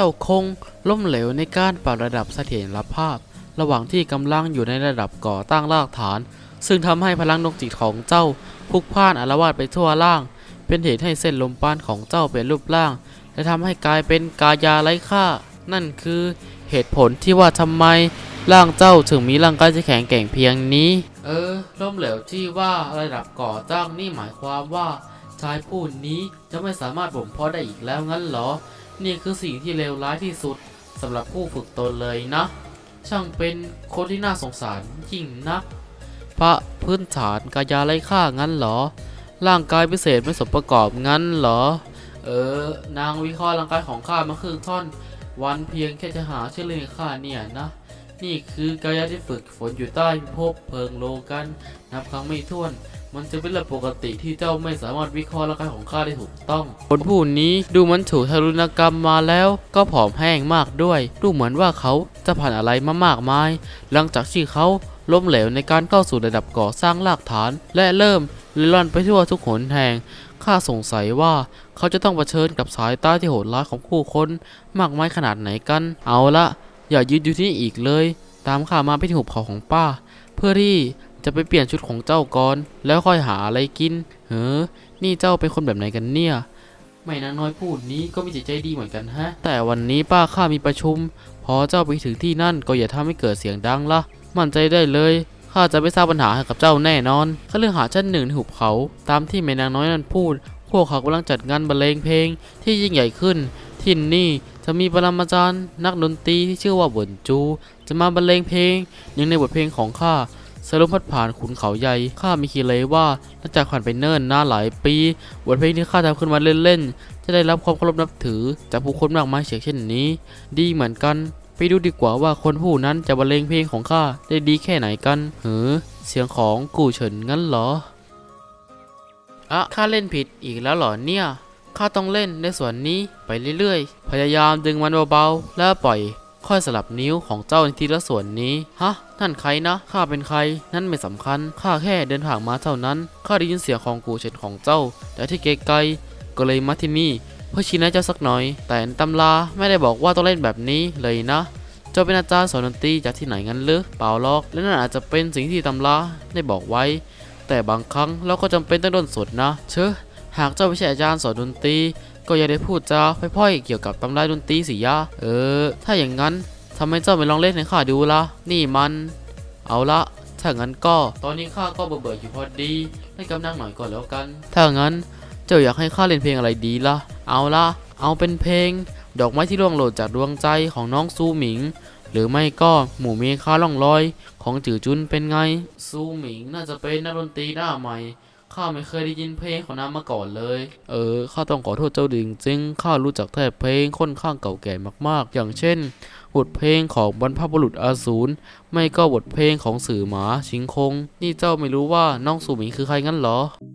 เจ้าคงล้มเหลวในการปรับระดับเสถียรภาพ ระหว่างที่กำลังอยู่ในระดับก่อตั้งรากฐาน ซึ่งทำให้พลังดวงจิตของเจ้าพลุกพล่านอาละวาดไปทั่วล่าง เป็นเหตุให้เส้นลมปานของเจ้าเปลี่ยนรูปร่าง และทำให้กลายเป็นกายาไร้ค่า นั่นคือเหตุผลที่ว่าทำไมร่างเจ้าถึงมีร่างกายที่แข็งแกร่งเพียงนี้ เออ ล้มเหลวที่ว่าระดับก่อตั้งนี่หมายความว่าชายผู้นี้จะไม่สามารถบ่มเพาะได้อีกแล้วงั้นเหรอ นี่คือสิ่งที่เลวร้ายที่สุดสำหรับผู้ฝึกตนเลยนะ ช่างเป็นคนที่น่าสงสารยิ่งนัก พระพื้นฐานกายาไร้ค่างั้นเหรอ ร่างกายพิเศษไม่สมประกอบงั้นเหรอ เออ นางวิเคราะห์ร่างกายของข้ามาครึ่งท่อน วันเพียงแค่จะหาเชื่อเล่นข้าเนี่ยนะ นี่คือกายะที่ฝึกฝนอยู่ใต้พิภพเพลิงโลกัน นับครั้งไม่ถ้วน มันจะเป็นเรื่องปกติที่เจ้าไม่สามารถวิเคราะห์ร่างกายของข้าได้ถูกต้อง คนผู้นี้ดูเหมันถูกทารุณกรรมมาแล้ว ก็ผอมแห้งมากด้วย ดูเหมือนว่าเขาจะผ่านอะไรมามากมาย หลังจากที่เขาล้มเหลวในการเข้าสู่ระดับก่อสร้างรากฐาน และเริ่มเล่ร่อนไปทั่วทุกหนแห่งข้าสงสัยว่าเขาจะต้องเผชิญกับสายตาที่โหดร้ายของผู้คนมากมายขนาดไหนกัน เอาละอย่ายืนอยู่ที่นี่อีกเลย ตามข้ามาไปที่หุบเขาของป้า เพื่อที่ จะไปเปลี่ยนชุดของเจ้าก่อน แล้วค่อยหาอะไรกิน เฮ้อ นี่เจ้าเป็นคนแบบไหนกันเนี่ย ไม่นางน้อยพูดนี้ก็มีจิตใจดีเหมือนกันฮะ แต่วันนี้ป้าข้ามีประชุม พอเจ้าไปถึงที่นั่นก็อย่าทำให้เกิดเสียงดังละ มั่นใจได้เลยข้าจะไม่สร้างปัญหาให้กับเจ้าแน่นอนข้าเรื่องหาชั้นหนึ่งในหุบเขา ตามที่แม่นางน้อยนั้นพูด พวกเขากำลังจัดงานบรรเลงเพลงที่ยิ่งใหญ่ขึ้น ที่นี่จะมีปรมาจารย์ นักดนตรีที่ชื่อว่าเหวินจู จะมาบรรเลงเพลงหนึ่งในบทเพลงของข้า สรุปพัดผ่านขุนเขาใหญ่ ข้ามีคิดเลยว่าหลังจากผ่านไปเนิ่นนานหลายปีบทเพลงที่ข้าทำขึ้นมาเล่นๆ จะได้รับความเคารพนับถือ จากผู้คนมากมายเช่นเช่นนี้ ดีเหมือนกัน ไปดูดีกว่าว่าคนผู้นั้นจะบรรเลงเพลงของข้าได้ดีแค่ไหนกันเหือเสียงของกู่เฉินงั้นเหรออะข้าเล่นผิดอีกแล้วเหรอเนี่ย ข้าต้องเล่นในส่วนนี้ไปเรื่อยๆ พยายามดึงมันเบาๆ แล้วปล่อย ค่อยสลับนิ้วของเจ้าในทีละส่วนนี้ ฮะ นั่นใครนะ ข้าเป็นใคร นั่นไม่สำคัญ ข้าแค่เดินผ่านมาเท่านั้น ข้าได้ยินเสียงของกูเฉินของเจ้า แต่ที่ไกลๆก็เลยมาที่นี่ เพื่อชี้แนะเจ้าสักหน่อย แต่ตำราไม่ได้บอกว่าต้องเล่นแบบนี้เลยนะ เจ้าเป็นอาจารย์สอนดนตรีจากที่ไหนงั้นหรือเปล่าหรอก และนั่นอาจจะเป็นสิ่งที่ตำราได้บอกไว้ แต่บางครั้งเราก็จำเป็นต้องโดนสดนะ เชอะ หากเจ้าไม่ใช่อาจารย์สอนดนตรี ก็อย่าได้พูดจาพ่อยๆเกี่ยวกับตำราดนตรีสิยะ เออ ถ้าอย่างนั้นทำไมเจ้าไม่ลองเล่นให้ข้าดูละนี่มัน เอาละ ถ้างั้นก็ ตอนนี้ข้าก็เบื่อๆอยู่พอดีให้กำนั่งหน่อยก่อนแล้วกัน ถ้างั้น เจ้าอยากให้ข้าเล่นเพลงอะไรดีล่ะ เอาละ เอาเป็นเพลง ดอกไม้ที่ร่วงหล่นจากดวงใจของน้องซูหมิง หรือไม่ก็หมู่เมฆาล่องลอย ของจือจุนเป็นไง ซูหมิงน่าจะเป็นนักดนตรีหน้าใหม่ ข้าไม่เคยได้ยินเพลงของนางมาก่อนเลย เออ ข้าต้องขอโทษเจ้าดิงจริงข้ารู้จักแต่เพลงค่อนข้างเก่าแก่มากๆ อย่างเช่น บทเพลงของบรรพบุรุษอาสูร ไม่ก็บทเพลงของสื่อหมาชิงคง นี่เจ้าไม่รู้ว่าน้องสุหมิงคือใครงั้นเหรอ